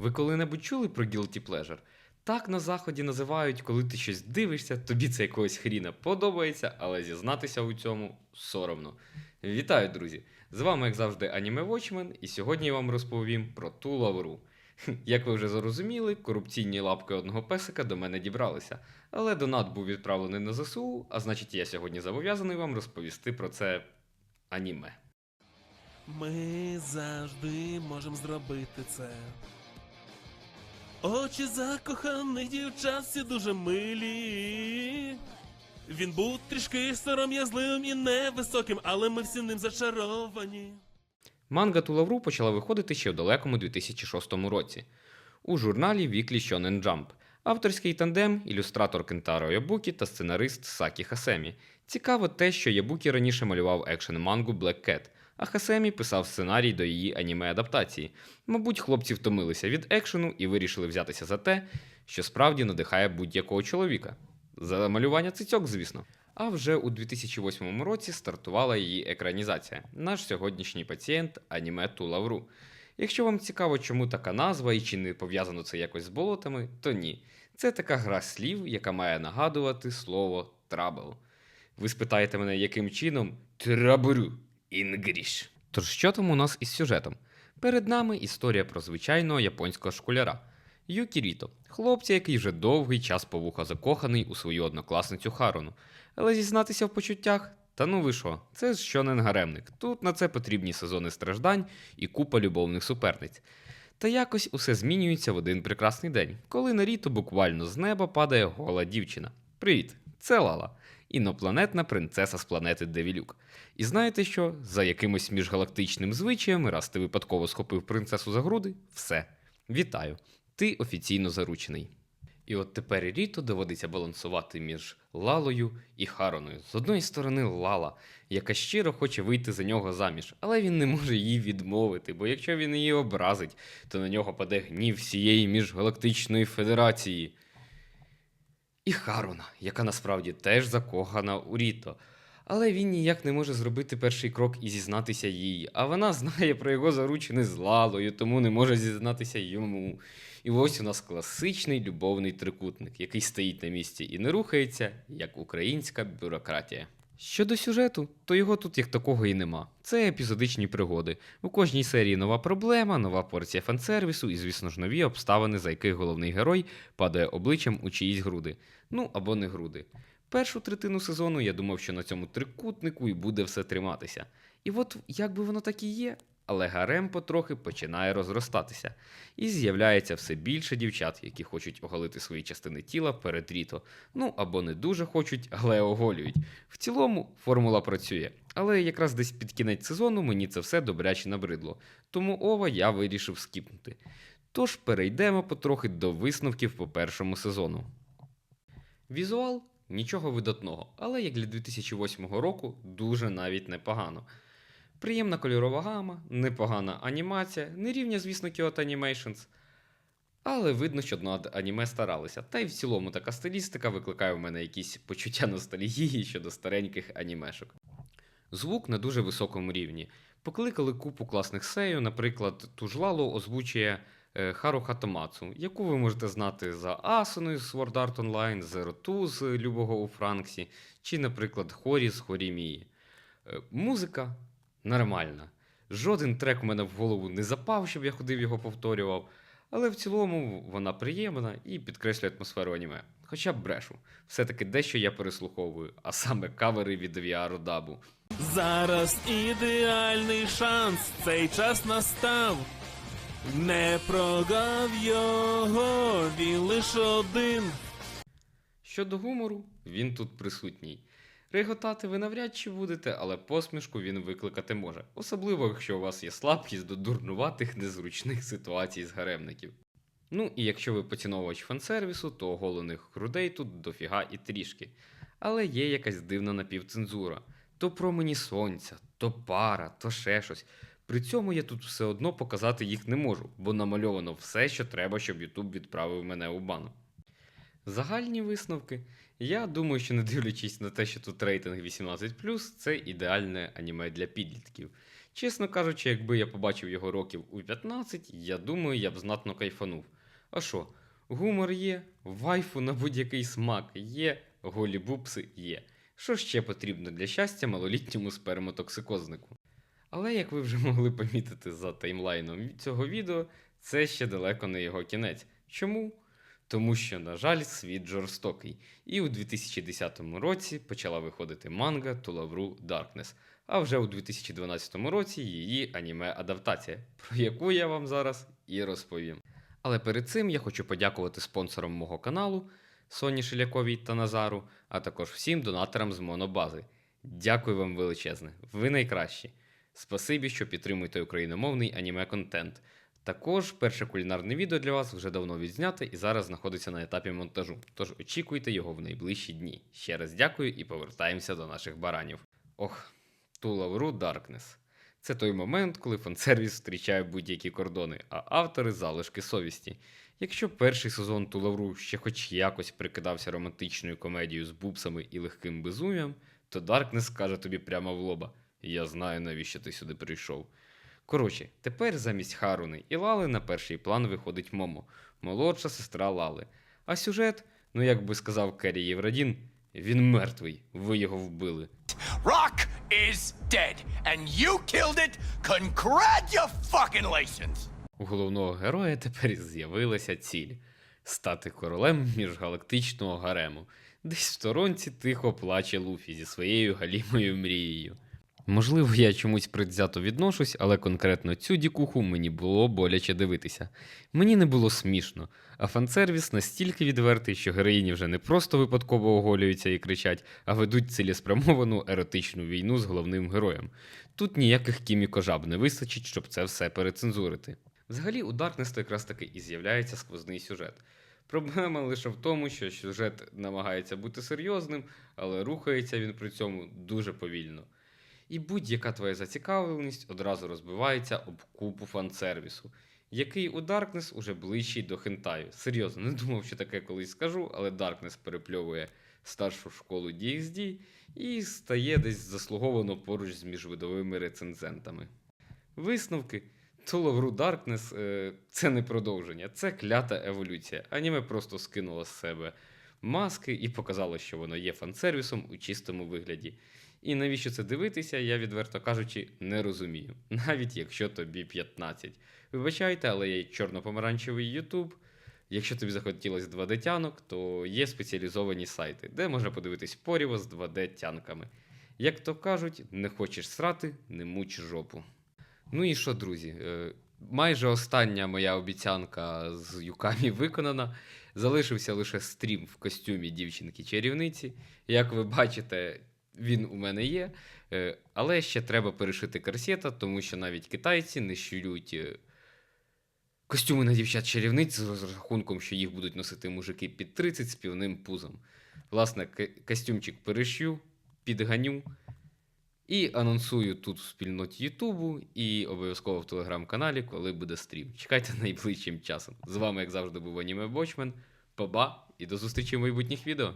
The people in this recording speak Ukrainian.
Ви коли-небудь чули про guilty pleasure? Так на заході називають, коли ти щось дивишся, тобі це якогось хріна подобається, але зізнатися у цьому соромно. Вітаю, друзі! З вами, як завжди, Аніме Watchmen, і сьогодні я вам розповім про ту лавру. Як ви вже зрозуміли, корупційні лапки одного песика до мене дібралися, але донат був відправлений на ЗСУ, а значить я сьогодні зобов'язаний вам розповісти про це аніме. Ми завжди можемо зробити це. Очі закоханих дівчат всі дуже милі. Він був трішки сором'язливим і невисоким, але ми всі ним зачаровані. Манга ту лавру почала виходити ще в далекому 2006 році у журналі Weekly Shonen Jump. Авторський тандем, ілюстратор Кентаро Ябукі та сценарист Сакі Хасемі. Цікаво те, що Ябукі раніше малював екшен мангу Black Cat, а Хасемі писав сценарій до її аніме-адаптації. Мабуть, хлопці втомилися від екшену і вирішили взятися за те, що справді надихає будь-якого чоловіка. За малювання цицьок, звісно. А вже у 2008 році стартувала її екранізація. Наш сьогоднішній пацієнт аніме Ту Лавру. Якщо вам цікаво, чому така назва і чи не пов'язано це якось з болотами, то ні. Це така гра слів, яка має нагадувати слово трабл. Ви спитаєте мене, яким чином? Трабрю інгріш. Тож що там у нас із сюжетом? Перед нами історія про звичайного японського школяра. Юкі Ріто, хлопця, який вже довгий час по вуха закоханий у свою однокласницю Харуну. Але зізнатися в почуттях, та ну ви що, це ж щонен гаремник. Тут на це потрібні сезони страждань і купа любовних суперниць. Та якось усе змінюється в один прекрасний день, коли на Ріто буквально з неба падає гола дівчина. Привіт, це Лала, інопланетна принцеса з планети Девілюк. І знаєте що? За якимось міжгалактичним звичаєм, раз ти випадково схопив принцесу за груди, все. Вітаю, ти офіційно заручений. І от тепер Ріто доводиться балансувати між Лалою і Хароною. З одної сторони, Лала, яка щиро хоче вийти за нього заміж, але він не може її відмовити, бо якщо він її образить, то на нього паде гнів всієї міжгалактичної федерації. І Харуна, яка насправді теж закохана у Ріто. Але він ніяк не може зробити перший крок і зізнатися їй, а вона знає про його заручини з Лалою, тому не може зізнатися йому. І ось у нас класичний любовний трикутник, який стоїть на місці і не рухається, як українська бюрократія. Щодо сюжету, то його тут як такого і нема. Це епізодичні пригоди. У кожній серії нова проблема, нова порція фансервісу і, звісно ж, нові обставини, за яких головний герой падає обличчям у чиїсь груди. Ну або не груди. Першу третину сезону я думав, що на цьому трикутнику і буде все триматися. І от як би воно так і є, але гарем потрохи починає розростатися, і з'являється все більше дівчат, які хочуть оголити свої частини тіла перед Ріто. Ну або не дуже хочуть, але оголюють. В цілому формула працює, але якраз десь під кінець сезону мені це все добряче набридло, тому ова я вирішив скіпнути. Тож перейдемо потрохи до висновків по першому сезону. Візуал нічого видатного, але як для 2008 року дуже навіть непогано. Приємна кольорова гама, непогана анімація, не рівня, звісно, Kyoto Animations. Але видно, що над аніме старалися. Та й в цілому така стилістика викликає в мене якісь почуття ностальгії щодо стареньких анімешок. Звук на дуже високому рівні. Покликали купу класних сею, наприклад, Тужлалу озвучує е, Хару Хатомацу, яку ви можете знати за Асуною з Sword Art Online, Зероту з Любого у Франксі, чи, наприклад, Хорі з Хорімії. Е, музика нормальна. Жоден трек у мене в голову не запав, щоб я ходив його повторював. Але в цілому вона приємна і підкреслює атмосферу аніме. Хоча б брешу, все-таки дещо я переслуховую, а саме кавери від VR дабу. Зараз ідеальний шанс, цей час настав. Не прогав його, він лише один. Щодо гумору, він тут присутній. Реготати ви навряд чи будете, але посмішку він викликати може, особливо якщо у вас є слабкість до дурнуватих незручних ситуацій з гаремників. Ну і якщо ви поціновувач фансервісу, то оголених грудей тут дофіга і трішки. Але є якась дивна напівцензура. То промені сонця, то пара, то ще щось. При цьому я тут все одно показати їх не можу, бо намальовано все, що треба, щоб Ютуб відправив мене у бан. Загальні висновки. Я думаю, що не дивлячись на те, що тут рейтинг 18, це ідеальне аніме для підлітків. Чесно кажучи, якби я побачив його років у 15, я думаю, я б знатно кайфанув. А що, гумор є, вайфу на будь-який смак є, голі бубси є. Що ще потрібно для щастя малолітньому спермотоксикознику? Але як ви вже могли помітити за таймлайном цього відео, це ще далеко не його кінець. Чому? Тому що, на жаль, світ жорстокий. І у 2010 році почала виходити манга Тулавру Darkness, а вже у 2012 році її аніме-адаптація, про яку я вам зараз і розповім. Але перед цим я хочу подякувати спонсорам мого каналу Соні Шиляковій та Назару, а також всім донаторам з монобази. Дякую вам величезне, ви найкращі. Спасибі, що підтримуєте україномовний аніме-контент. Також перше кулінарне відео для вас вже давно відзнято і зараз знаходиться на етапі монтажу, тож очікуйте його в найближчі дні. Ще раз дякую і повертаємося до наших баранів. Ох, Тулавру Darkness. Це той момент, коли фансервіс зустрічає будь-які кордони, а автори залишки совісті. Якщо перший сезон Тулавру ще хоч якось прикидався романтичною комедією з бубсами і легким безум'ям, то Darkness каже тобі прямо в лоба: Я знаю, навіщо ти сюди прийшов. Коротше, тепер замість Харуни і Лали на перший план виходить Момо, молодша сестра Лали. А сюжет, ну як би сказав Керрі Єврадін, він мертвий, ви його вбили. Rock is dead, and you killed it. Congratulations! У головного героя тепер з'явилася ціль стати королем міжгалактичного гарему. Десь в сторонці тихо плаче Луфі зі своєю галімою мрією. Можливо, я чомусь предвзято відношусь, але конкретно цю дікуху мені було боляче дивитися. Мені не було смішно, а фансервіс настільки відвертий, що героїні вже не просто випадково оголюються і кричать, а ведуть цілеспрямовану еротичну війну з головним героєм. Тут ніяких кімікожаб не вистачить, щоб це все перецензурити. Взагалі, у Darkness то якраз таки і з'являється сквозний сюжет. Проблема лише в тому, що сюжет намагається бути серйозним, але рухається він при цьому дуже повільно. І будь-яка твоя зацікавленість одразу розбивається об купу фан-сервісу, який у Darkness уже ближчий до хентаю. Серйозно, не думав, що таке колись скажу, але Darkness перепльовує старшу школу DXD і стає десь заслуговано поруч з міжвидовими рецензентами. Висновки. Туловру Darkness е, це не продовження, це клята еволюція. Аніме просто скинуло з себе маски і показало, що воно є фан-сервісом у чистому вигляді. І навіщо це дивитися, я відверто кажучи, не розумію, навіть якщо тобі 15. Вибачайте, але є чорно-помаранчевий Ютуб. Якщо тобі захотілося 2D-тянок, то є спеціалізовані сайти, де можна подивитись поріво з 2D-тянками. Як то кажуть, не хочеш срати, не муч жопу. Ну і що, друзі? е, Майже остання моя обіцянка з юкамі виконана. Залишився лише стрім в костюмі дівчинки-чарівниці. Як ви бачите, він у мене є. Е, Але ще треба перешити корсета, тому що навіть китайці не щурють е, костюми на дівчат-чарівниць з розрахунком, що їх будуть носити мужики під 30 з півним пузом. Власне, костюмчик перешью, підганю. І анонсую тут в спільноті Ютубу і обов'язково в телеграм-каналі, коли буде стрім. Чекайте найближчим часом. З вами, як завжди, був Аніме Бочмен. Па-ба і до зустрічі в майбутніх відео.